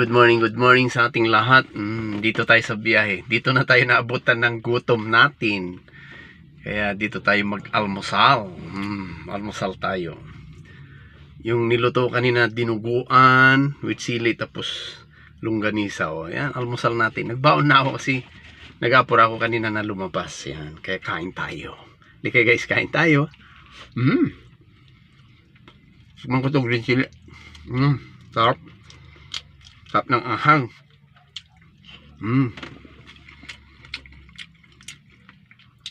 good morning, good morning sa ating lahat. Mm, dito tayo sa biyahe. Dito na tayo naabutan ng gutom natin. Kaya dito tayo mag-almusal. Mm, almusal tayo. Yung niluto kanina dinuguan with sili tapos longganisa. O, yan, almusal natin. Nagbaon na ako kasi nag-apura ako kanina na lumabas. Yan, kaya kain tayo. Lika guys, kain tayo. Mm. Sumang ko itong green chili. Mm, sarap. Sarap ng ahang. Mm.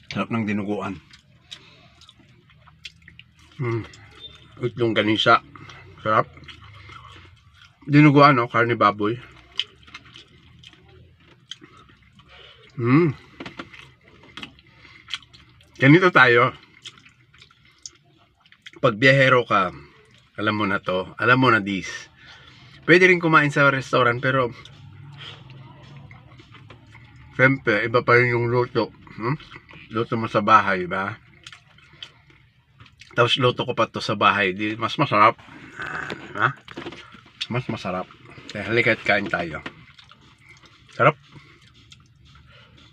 Sarap ng dinuguan. Mm. Itlong ganisa. Sarap. Dinuguan, no? Karne baboy. Mm. Ganito tayo. Pag biyahero ka, alam mo na to, alam mo na this. Pwede rin kumain sa restaurant pero Siyempre, iba pa rin yung luto. Hmm? Luto mo sa bahay, ba? Tapos luto ko pa to sa bahay. Di, mas masarap. Ha? Mas masarap. Kaya halika at kain tayo. Sarap.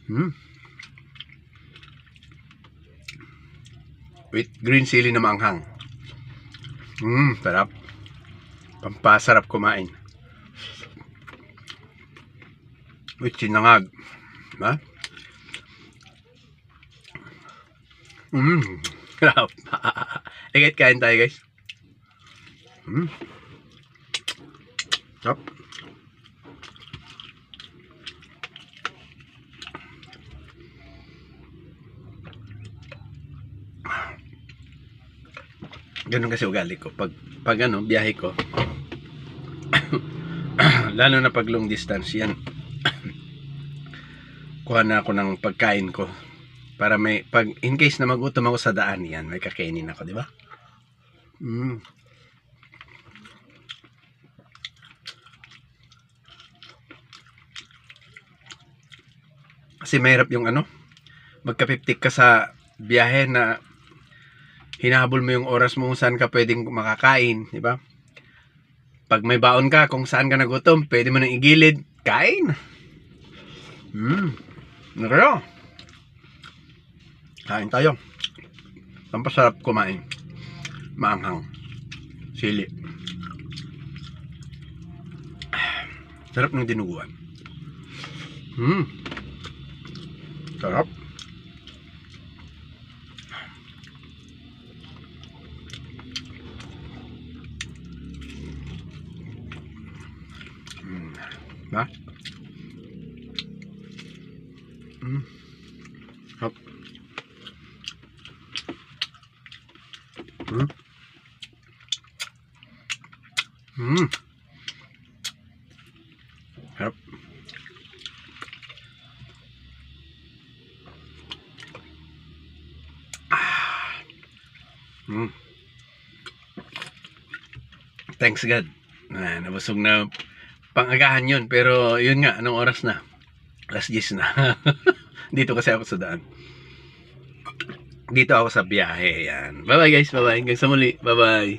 Hmm. With green chili na manghang. Hmm, sarap. Pampasarap kumain. With sinangag. Diba? Mmm. Sarap. Ikit kain tayo guys. Mmm. Sarap. Ganun kasi ugali ko. Pag, pag ano, biyahe ko. Lalo na pag long distance yan. kuha na ako ng pagkain ko. Para may, pag, in case na magutom ako sa daan yan, may kakainin ako, di ba? Mm. Kasi mahirap yung ano, magkapiptik ka sa biyahe na hinahabol mo yung oras mo saan ka pwedeng makakain, di ba? Pag may baon ka, kung saan ka nagutom, pwede mo nang igilid, kain. Hmm. Ano kayo? Kain tayo. Ang pasarap kumain. Maanghang. Sili. Sarap ng dinuguan. Hmm. Sarap. Hmm. Ha? Mm. Hop. Mm. Mm. Hop. Ah. Mm. Thanks God. Ah, nabusog na pangagahan yun. Pero yun nga, anong oras na? Alas 10 na. Dito kasi ako sa daan. Dito ako sa biyahe. Yan. Bye-bye guys. Bye-bye. Hanggang sa muli. Bye-bye.